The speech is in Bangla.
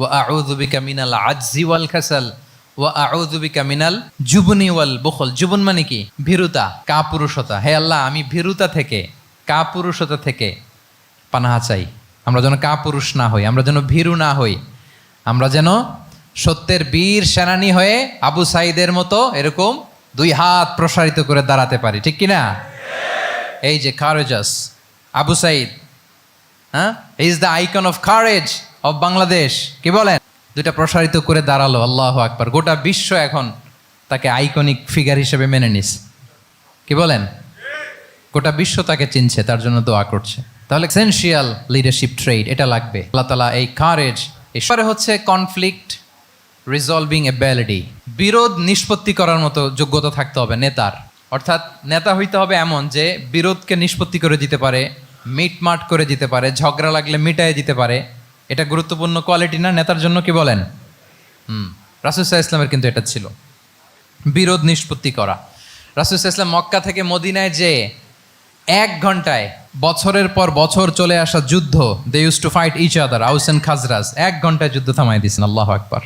ওয়া আউযু বিকা মিনাল আজজি ওয়াল কাসাল ওয়া আউযু বিকা মিনাল জুবনি ওয়াল বুখল। জুবন মানে কি? ভীরুতা, কাপুরুষতা। হে আল্লাহ, আমি ভীরুতা থেকে, কাপুরুষতা থেকে পানাহা চাই। আমরা যেন কাপুরুষ না হই, আমরা যেন ভীরু না হই। আমরা যেন সত্যের বীর সেনানী হয়ে আবু সাইদের মতো এরকম দুই হাত প্রসারিত করে দাঁড়াতে পারি। ঠিক কি না এই যে কারেজাস আবু সাইদ হ্যাঁ? Is the icon of courage of Bangladesh কি বলেন? দুইটা প্রসারিত করে দাঁড়াল, আল্লাহ আকবার। গোটা বিশ্ব এখন তাকে আইকনিক ফিগার হিসেবে মেনে নিস কি বলেন? গোটা বিশ্ব তাকে চিনছে, তার জন্য দোয়া করছে। তাহলে এসেনশিয়াল লিডারশিপ ট্রেড এটা লাগবে। আল্লাহ তালা এই কারেজ এসরে হচ্ছে কনফ্লিক্ট রিজলভিং এবিলিটি বিরোধ নিষ্পত্তি করার মতো যোগ্যতা থাকতে হবে নেতার। অর্থাৎ নেতা হইতে হবে এমন যে বিরোধকে নিষ্পত্তি করে দিতে পারে, মিটমাট করে দিতে পারে, ঝগড়া লাগলে মিটায় দিতে পারে। এটা গুরুত্বপূর্ণ কোয়ালিটি না, নেতার জন্য কি বলেন? হুম রাসুসাহ ইসলামের কিন্তু এটা ছিল। বিরোধ নিষ্পত্তি করা। রাসুসাহ ইসলাম মক্কা থেকে মদিনায় যে এক ঘন্টায় বছরের পর বছর চলে আসা যুদ্ধ they use to fight each other Aus and Khazraj, এক ঘন্টায় যুদ্ধ থামাই দিয়েছেন, আল্লাহ আকবার।